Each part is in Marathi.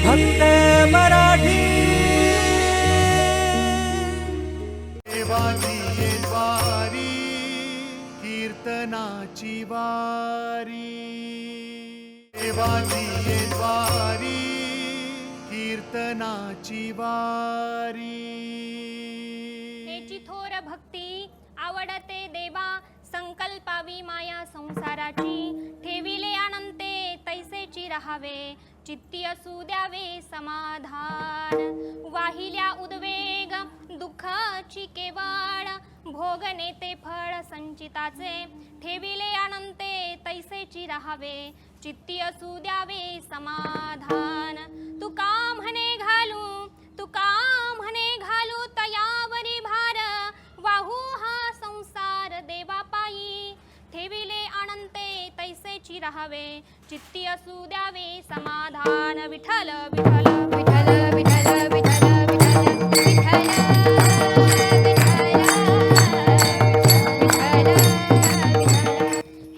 फक्त मराठी. देवाची वारी कीर्तनाची वारी. देवाची वारी कीर्तनाची वारी. हेची थोर भक्ती आवडते देवा संकल्पावी माया संसाराची. ठेविले अनंते तैसेची राहावे. चित्ती असू द्यावे समाधान. वाहिल्या उद्वेग दुःखाची केवाळ भोगने ते फळ संचिताचे ठेविले अनंते तैसेची राहावे. चित्ती असू द्यावे समाधान. तू का म्हणे घालू तू का म्हणे घालू तयावरी भार. वाहू हा राहावे चित्ती असू द्यावे समाधान विठल विठल विठल विठल विठल विठल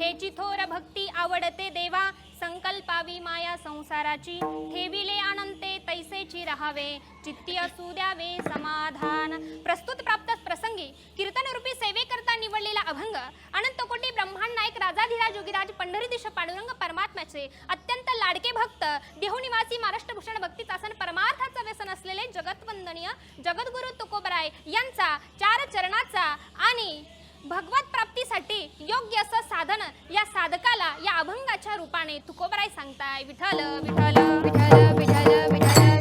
हेची थोर भक्ती आवडते देवा संकल्पावी माया संसाराची ठेविले अनंते तैसेची राहावे चित्ती असू द्यावे समाधान प्रस्तुत प्राप्त प्रसंगी कीर्तनरूपी सेवेकरता निवडलेला अभंग अनंत कोटी ब्रह्मांड नायक राजाधिराज योगीराज पंढरी दिश पांडुरंग परमात्म्याचे अत्यंत लाडके भक्त देहनिवासी महाराष्ट्र भूषण भक्तीचासन परमार्थाचं व्यसन असलेले जगतवंदनीय जगद्गुरु तुकोबराय यांचा चार चरणाचा आणि भगवत प्राप्तीसाठी योग्य असं साधन या साधकाला या अभंगाच्या रूपाने तुकोबराय सांगताय. विठल विठल विठल विठल विठल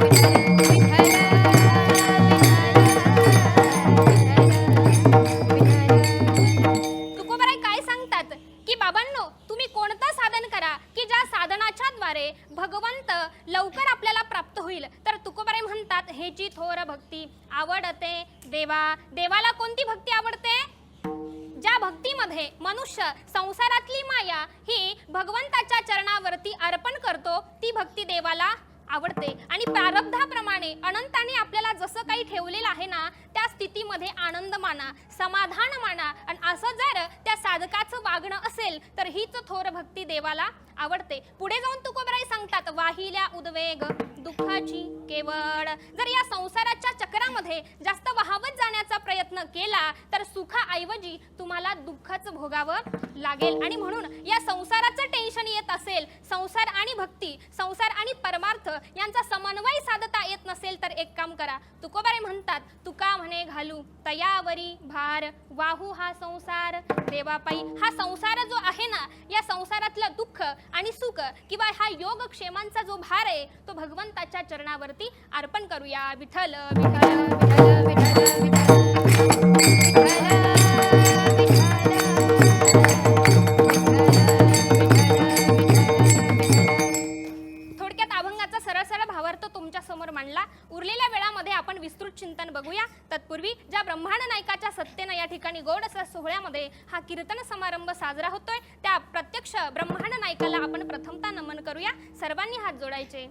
अनंताने आपल्याला जसं काही ठेवलेलं आहे ना त्या स्थितीमध्ये आनंद माना समाधान माना. आणि असं जर त्या साधकाचं वागणं असेल तर हीच थोर भक्ती देवाला आवडते. पुढे जाऊन तुकोबराई सांगतात वाहिल्या उद्वेग दुःखाची केवळ. जर या संसाराच्या चक्रामध्ये जास्त वाहवत जाण्याचा प्रयत्न केला तर सुखाऐवजी तुम्हाला दुःखच भोगावं लागेल. आणि म्हणून या संसाराचं टेन्शन येत असेल संसार आणि भक्ती संसार आणि परमार्थ यांचा एक काम करा. तुकोबारे म्हणतात तुका म्हणे घालू तयावरी भार वाहू हा संसार देवापायी. हा संसार जो आहे ना या संसारातलं दुःख आणि सुख किंवा हा योग क्षेमांचा जो भार आहे तो भगवंताच्या चरणावरती अर्पण करूया. विठ्ठल विठ्ठल विठ्ठल विठ्ठल विठ्ठल. मांडला उरलेल्या वेळामध्ये आपण विस्तृत चिंतन बघूया. तत्पूर्वी ज्या ब्रह्मांड नायकाच्या सत्तेनं या ठिकाणी गोड असा सोहळ्यामध्ये हा कीर्तन समारंभ साजरा होतोय त्या प्रत्यक्ष ब्रह्मांड नायकाला आपण प्रथमता नमन करूया. सर्वांनी हात जोडायचे.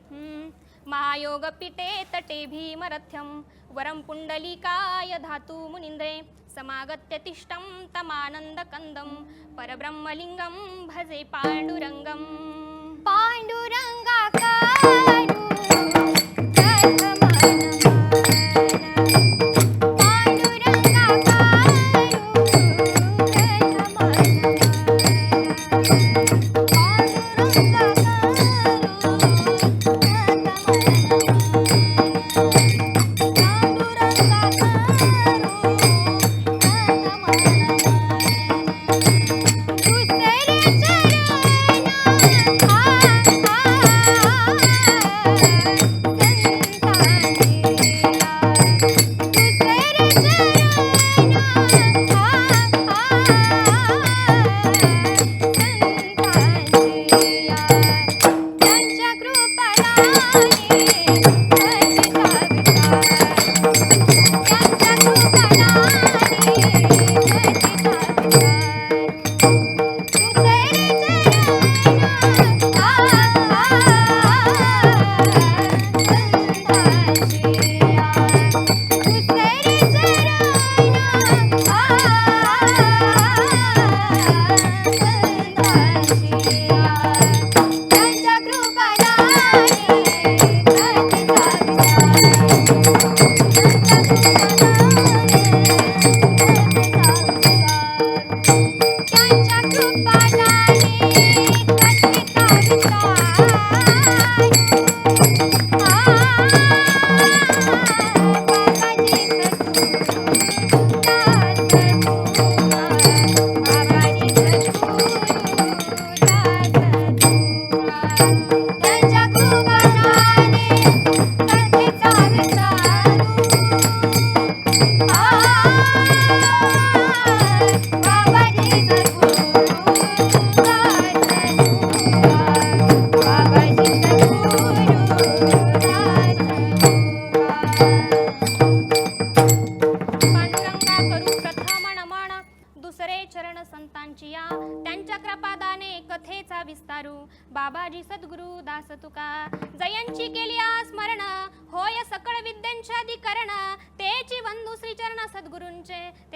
महायोग पिटे तटे भीमरथ्यम वरम पुंडलिकाय धातू मुनिंद्रे समागत्य तिष्ठं तमानंद कंदम परब्रह्मलिंगम भजे पांडुरंगम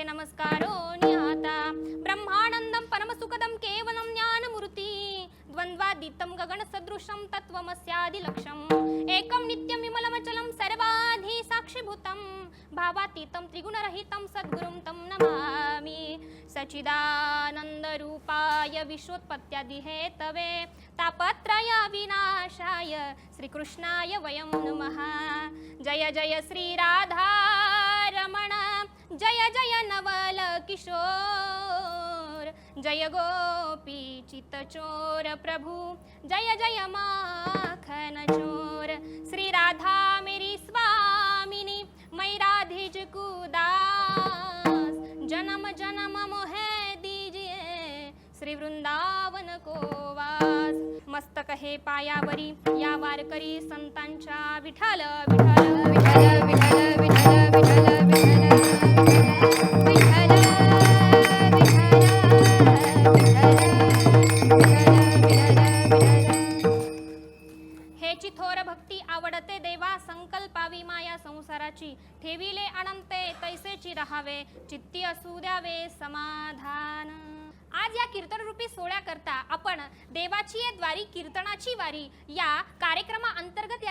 నమస్కారో నియాత బ్రహ్మానందం పరమ సుఖదం కేవలం జ్ఞానమూర్తి ద్వంద్వాదిత్తం గగన సదృశం తత్వమస్యాది లక్ష్యం ఏకం నిత్యం విమలమచలం సర్వాధి సాక్షిభూతం భావాతీతం త్రిగుణరహితం సద్గురుం తం నమామి सचिदानन्दरूपाय विश्वोत्पत्त्यादिहेतवे तापत्रय विनाशाय श्रीकृष्णाय वयं नमः जय जय श्रीराधा जय जय नवल किशोर जय गोपी चित चोर प्रभु जय जय माखन चोर। श्री राधा मेरी स्वामिनी मैं राधिज कुदास। जन्म जन्म मोहे दीजिए श्री वृंदावन कोवास। मस्तक हे पायावरी या वारकरी संतांच्या विठाल विठाल विठाल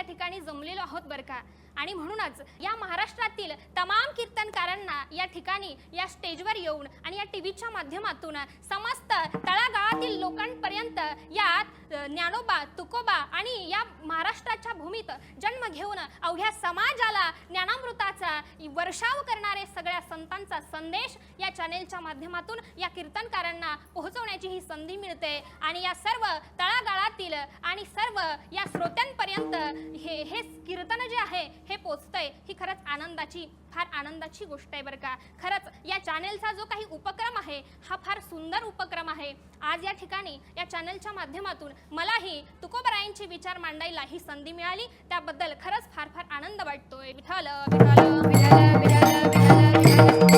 ठिकाणी जमलेलो आहोत बरं का? आणि म्हणूनच या महाराष्ट्रातील तमाम कीर्तनकारांना या ठिकाणी या स्टेजवर येऊन आणि या टीव्हीच्या माध्यमातून समस्त तळागाळातील लोकांपर्यंत या ज्ञानोबा तुकोबा आणि या महाराष्ट्राच्या भूमीत जन्म घेऊन अवघ्या समाजाला ज्ञानामृताचा वर्षाव करणारे सगळ्या संतांचा संदेश या चॅनेलच्या माध्यमातून या कीर्तनकारांना पोहोचवण्याची ही संधी मिळते. आणि या सर्व तळागाळातील आणि सर्व या श्रोत्यांपर्यंत हे हे कीर्तन जे आहे हे पोचतंय ही खरंच आनंदाची फार आनंदाची गोष्ट आहे बरं का. खरंच या चॅनेलचा जो काही उपक्रम आहे हा फार सुंदर उपक्रम आहे. आज या ठिकाणी या चॅनेलच्या माध्यमातून मलाही तुकोबरायांचे विचार मांडायला ही संधी मिळाली. त्याबद्दल खरंच फार फार आनंद वाटतोय. विठ्ठल विठ्ठल विठ्ठल विठ्ठल विठ्ठल.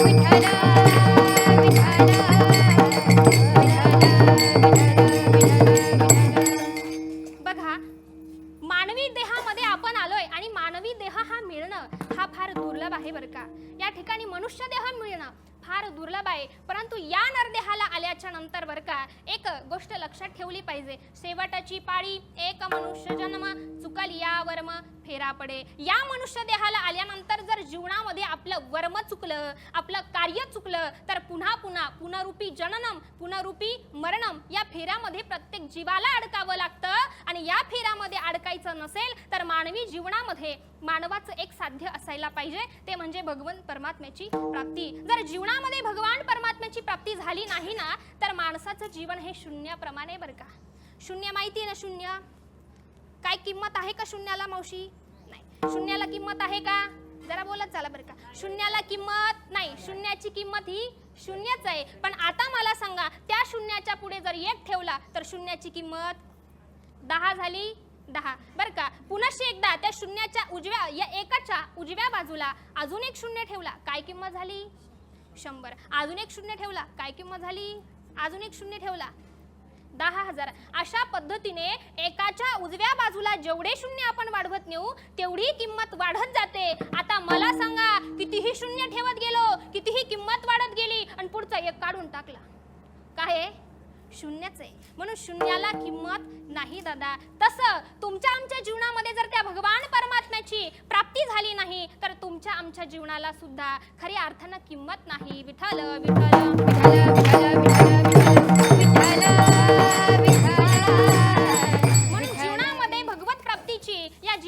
मरणम या फेऱ्यामध्ये प्रत्येक जीवाला अडकावं लागतं आणि या फेऱ्यामध्ये अडकायचं नसेल तर मानवी जीवनामध्ये मानवाचं एक साध्य असायला पाहिजे. ते म्हणजे भगवान परमात्म्याची प्राप्ती. जर जीवनामध्ये भगवान परमात्म्याची प्राप्ती झाली नाही ना तर माणसाचं जीवन हे शून्याप्रमाणे बरं का. शून्य माहिती आहे ना शून्य? काय किंमत आहे का शून्याला मावशी? नाही. शून्याला किंमत आहे का? जरा बोलत चला बरं का. शून्याला किंमत नाही शून्याची किंमत ही शून्यच आहे. पण आता मला सांगा त्या शून्याच्या पुढे जर एक ठेवला तर शून्याची किंमत दहा झाली दहा. बरं का? पुनश्च एकदा त्या शून्याच्या उजव्या या एकाच्या उजव्या बाजूला अजून एक शून्य ठेवला काय किंमत झाली? शंभर. अजून एक शून्य ठेवला काय किंमत झाली? अजून एक शून्य ठेवला. दहा हजार. अशा पद्धतीने एकाच्या उजव्या बाजूला जेवढे शून्य आपण वाढवत नेऊ तेवढी किंमत वाढत जाते. आता मला सांगा कितीही शून्य ठेवत गेलो कितीही किंमत वाढत गेली आणि पुढचा एक काढून टाकला. काय आहे? शून्यच आहे. म्हणून शून्याला किंमत नाही दादा. तसं तुमच्या आमच्या जीवनामध्ये जर त्या भगवान परमात्म्याची प्राप्ती झाली नाही तर तुमच्या आमच्या जीवनाला सुद्धा खऱ्या अर्थानं किंमत नाही. विठ्ठल विठ्ठल विठ्ठल विठ्ठल.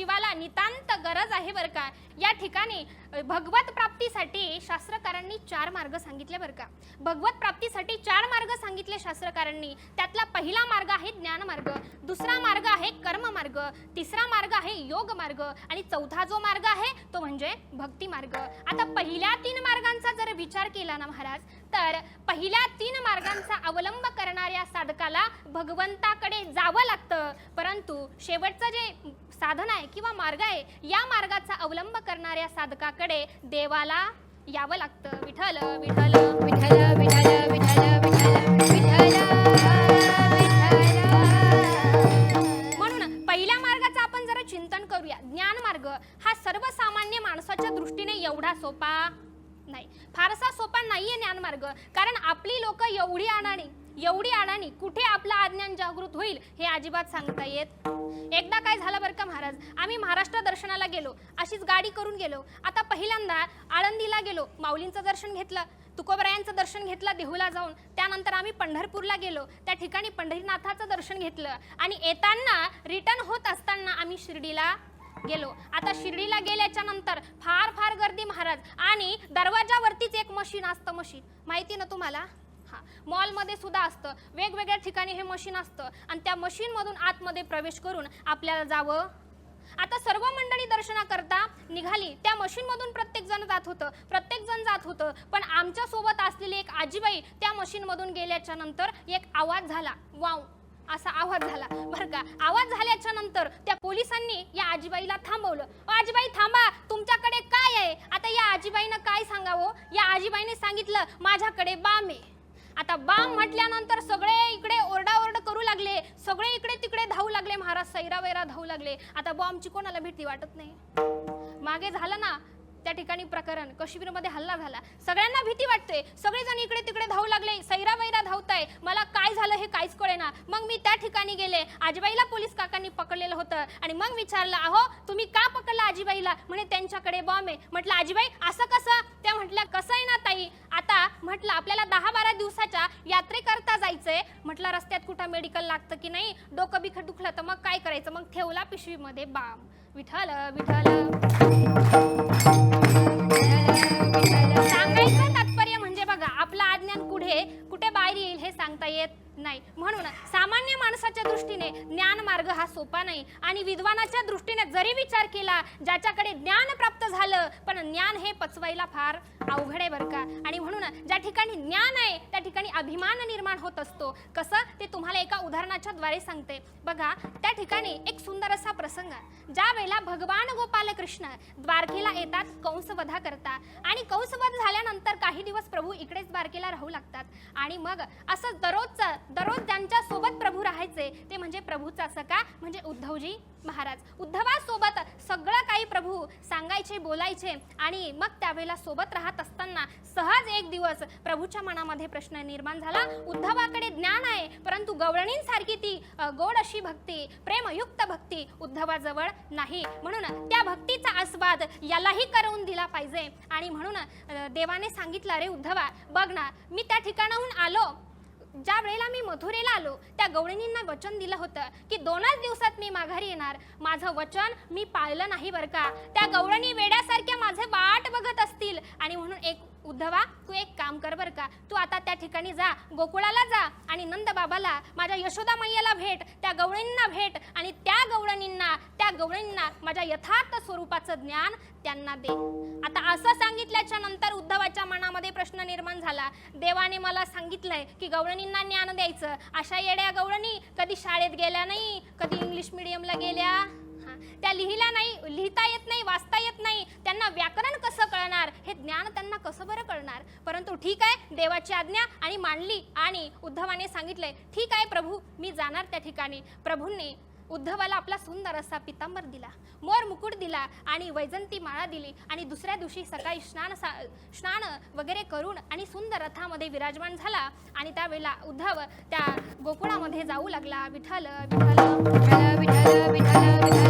जीवाला नितांत गरज आहे बरं का? या ठिकाणी भगवत प्राप्तीसाठी शास्त्रकारांनी चार मार्ग सांगितले बरं का? भगवत प्राप्तीसाठी चार मार्ग सांगितले शास्त्रकारांनी. त्यातला पहिला मार्ग आहे ज्ञान मार्ग दुसरा मार्ग आहे कर्म मार्ग तिसरा मार्ग आहे योग मार्ग आणि चौथा जो मार्ग आहे तो म्हणजे भक्ती मार्ग. आता पहिल्या तीन मार्गांचा जर विचार केला ना महाराज तर पहिल्या तीन मार्गांचा अवलंब करणाऱ्या साधकाला भगवंताकडे जावं लागतं. परंतु शेवटचं जे साधन आहे किंवा मार्ग आहे या मार्गाचा अवलंब करणाऱ्या साधकाकडे देवाला यावं लागतं. विठल विठल विठल विठल विठल विठल विठल म्हणून पहिल्या मार्गाचा आपण जरा चिंतन करूया. ज्ञान मार्ग हा सर्वसामान्य माणसाच्या दृष्टीने एवढा सोपा नाही. फारसा सोपा नाहीये ज्ञान मार्ग. कारण आपली लोक एवढी अडाणी एवढी अडाणी कुठे आपलं अज्ञान जागृत होईल हे अजिबात सांगता येत एकदा काय झालं बरं का महाराज? आम्ही महाराष्ट्र दर्शनाला गेलो. अशीच गाडी करून गेलो. आता पहिल्यांदा आळंदीला गेलो. माऊलींचं दर्शन घेतलं तुकोबरायांचं दर्शन घेतलं देहूला जाऊन. त्यानंतर आम्ही पंढरपूरला गेलो. त्या ठिकाणी पंढरीनाथाचं दर्शन घेतलं. आणि येताना रिटर्न होत असताना आम्ही शिर्डीला गेलो. आता शिर्डीला गेल्याच्यानंतर फार फार गर्दी महाराज. आणि दरवाजावरतीच एक मशीन असतं मशीन. माहिती ना तुम्हाला? हा मॉलमध्ये सुद्धा असतं. वेगवेगळ्या ठिकाणी हे मशीन असतं. आणि त्या मशीनमधून आतमध्ये प्रवेश करून आपल्याला जावं. आता सर्व मंडळी दर्शनाकरता निघाली. त्या मशीनमधून प्रत्येक जण जात होतं. प्रत्येक जण जात होतं. पण आमच्यासोबत असलेली एक आजीबाई त्या मशीनमधून गेल्याच्यानंतर एक आवाज झाला. वाव! असा आवाज झाला. बरं का? आवाज झाल्याच्यानंतर त्या पोलिसांनी या आजीबाईला थांबवलं. आजीबाई थांबा. तुमच्याकडे काय आहे? आता या आजीबाईनं काय सांगावं? या आजीबाईने सांगितलं माझ्याकडे बाम आहे. आता बाम म्हटल्यानंतर सगळे इकडे ओरडाओरड करू लागले. सगळे इकडे तिकडे धावू लागले. महाराज सैरा वैरा धावू लागले. आता बॉम्बची कोणाला भीती वाटत नाही? मागे झालं ना त्या ठिकाणी प्रकरण काश्मीरमध्ये हल्ला झाला. सगळ्यांना भीती वाटते. सगळेजण इकडे तिकडे धावू लागले. सैरा वैरा धावताय. मला काय झालं हे काहीच कळेना. मग मी त्या ठिकाणी गेले. आजीबाईला पोलीस काकांनी पकडलेलं होतं. आणि मग विचारलं अहो तुम्ही का पकडलं आजीबाईला? म्हणे त्यांच्याकडे बॉम्ब आहे. म्हटलं आजीबाई असं कसं? त्या म्हटल्या कसं आहे ना ताई? आता म्हटलं आपल्याला दहा बारा दिवसाच्या यात्रेकरता जायचंय. म्हटलं रस्त्यात कुठं मेडिकल लागतं की नाही? डोकं बिखट दुखलं तर मग काय करायचं? मग ठेवला पिशवीमध्ये बाम विठ्ठल विठ्ठल. सांगायचं तात्पर्य म्हणजे बघा आपलं आज्ञान कुठे? कुठे बाहेर येईल हे सांगता येत नाही. म्हणून सामान्य माणसाच्या दृष्टीने ज्ञान मार्ग हा सोपा नाही. आणि विद्वानाच्या दृष्टीने जरी विचार केला ज्याच्याकडे ज्ञान प्राप्त झालं पण ज्ञान हे पचवायला फार अवघड आहे बरं का? आणि म्हणून ज्या ठिकाणी ज्ञान आहे त्या ठिकाणी अभिमान निर्माण होत असतो. कसं? ते तुम्हाला एका उदाहरणाच्या द्वारे सांगते. बघा त्या ठिकाणी एक सुंदर असा प्रसंग ज्या वेळेला भगवान गोपाल कृष्ण द्वारकेला येतात कंसवधा करता आणि कंसवध झाल्यानंतर काही दिवस प्रभू इकडेच द्वारकेला राहू लागतात. आणि मग असं दररोजचं दररोज ज्यांच्या सोबत प्रभू राहायचे ते म्हणजे प्रभूचा का? म्हणजे उद्धवजी महाराज उद्धवासोबत सगळं काही प्रभू सांगायचे बोलायचे आणि मग त्यावेळेला सोबत राहत असताना सहज एक दिवस प्रभूच्या मनामध्ये प्रश्न निर्माण झाला. उद्धवाकडे ज्ञान आहे परंतु गवळणींसारखी ती गोड अशी भक्ती प्रेमयुक्त भक्ती उद्धवाजवळ नाही. म्हणून त्या भक्तीचा आस्वाद यालाही करवून दिला पाहिजे. आणि म्हणून देवाने सांगितलं अरे उद्धवा बघ ना मी त्या ठिकाणाहून आलो ज्या वेळेला मी मथुरेला आलो त्या गवळणींना वचन दिलं होतं की दोनच दिवसात मी माघारी येणार. माझं वचन मी पाळलं नाही बरं का? त्या गवळणी वेड्यासारख्या माझे वाट बघत असतील. आणि म्हणून एक उद्धवा तू एक काम कर बरं का. तू आता त्या ठिकाणी जा गोकुळाला जा आणि नंदबाबाला माझ्या यशोदा मैयाला भेट त्या गवळणींना भेट आणि त्या गवळणींना त्या गवळणींना माझ्या यथार्थ स्वरूपाचं ज्ञान त्यांना दे. आता असं सांगितल्याच्या नंतर उद्धवाच्या मनामध्ये प्रश्न निर्माण झाला. देवाने मला सांगितलंय की गवळणींना ज्ञान द्यायचं. अशा येड्या गवळणी कधी शाळेत गेल्या नाही कधी इंग्लिश मिडियमला गेल्या? त्या लिहिल्या नाही लिहिता येत नाही वाचता येत नाही. त्यांना व्याकरण कसं कळणार? हे ज्ञान त्यांना कसं बरं कळणार? परंतु ठीक आहे देवाची आज्ञा आणि मांडली आणि उद्धवाने सांगितलंय ठीक आहे प्रभू मी जाणार त्या ठिकाणी. प्रभूंनी उद्धवाला आपला सुंदर असा पितांबर दिला मोर मुकुट दिला आणि वैजंती माळा दिली आणि दुसऱ्या दिवशी सकाळी स्नान सा स्नान वगैरे करून आणि सुंदर रथामध्ये विराजमान झाला आणि त्यावेळेला उद्धव त्या गोकुळामध्ये जाऊ लागला. विठ्ठल विठ्ठल विठ्ठल